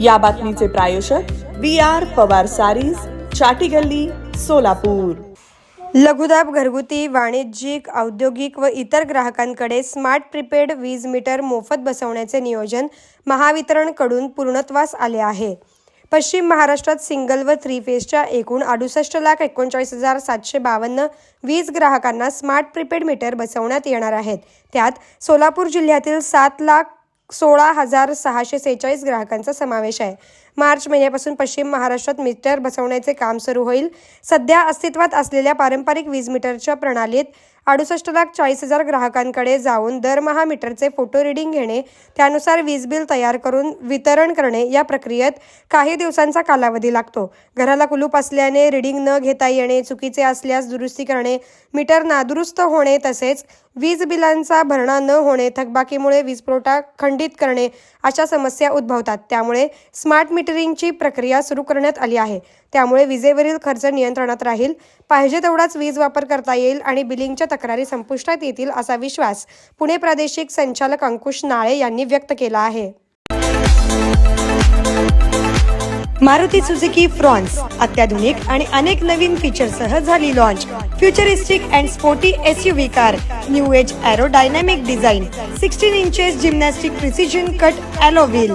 या बातमीचे प्रायोजक बी आर पवार सारीज चाटी गल्ली सोलापूर. लघुदाब घरगुती वाणिज्यिक औद्योगिक व इतर ग्राहकांकडे स्मार्ट प्रीपेड वीज मीटर मोफत बसवण्याचे नियोजन महावितरणकडून पूर्णत्वास आले आहे. पश्चिम महाराष्ट्रात सिंगल व थ्री फेजच्या एकूण अडुसष्ट लाख एकोणचाळीस हजार सातशे बावन्न वीज ग्राहकांना स्मार्ट प्रीपेड मीटर बसवण्यात येणार आहेत. त्यात सोलापूर जिल्ह्यातील सात लाख सोळा हजार सहाशे सेहेचाळीस ग्राहकांचा समावेश आहे. मार्च महिन्यापासून पश्चिम महाराष्ट्रात मीटर बसवण्याचे काम सुरू होईल. सध्या अस्तित्वात असलेल्या पारंपरिक वीज मीटरच्या प्रणालीत अडुसष्ट लाख चाळीस हजार ग्राहकांकडे जाऊन दरमहा मीटरचे फोटो रिडिंग घेणे त्यानुसार वीज बिल तयार करून वितरण करणे या प्रक्रियेत काही दिवसांचा कालावधी लागतो. घराला कुलूप असल्याने रिडिंग न घेता येणे चुकीचे असल्यास दुरुस्ती करणे मीटर नादुरुस्त होणे तसेच वीज बिलांचा भरणा न होणे थकबाकीमुळे वीज पुरवठा खंडित करणे अशा समस्या उद्भवतात. त्यामुळे स्मार्ट मीटरिंगची प्रक्रिया सुरू करण्यात आली आहे. त्यामुळे विजेवरील खर्च नियंत्रणात राहील. पाहिजे तेवढाच वीज वापर करता येईल आणि बिलिंगच्या तक्रारी संपुष्टात येतील असा विश्वास पुणे प्रादेशिक संचालक अंकुश नाळे यांनी व्यक्त केला आहे. मारुती सुझुकी फ्रॉन्स अत्याधुनिक आणि अनेक नवीन फीचरसह झाली launch futuristic and sporty S U V car new age dynamic design sixteen inches gymnastic precision cut alloy wheel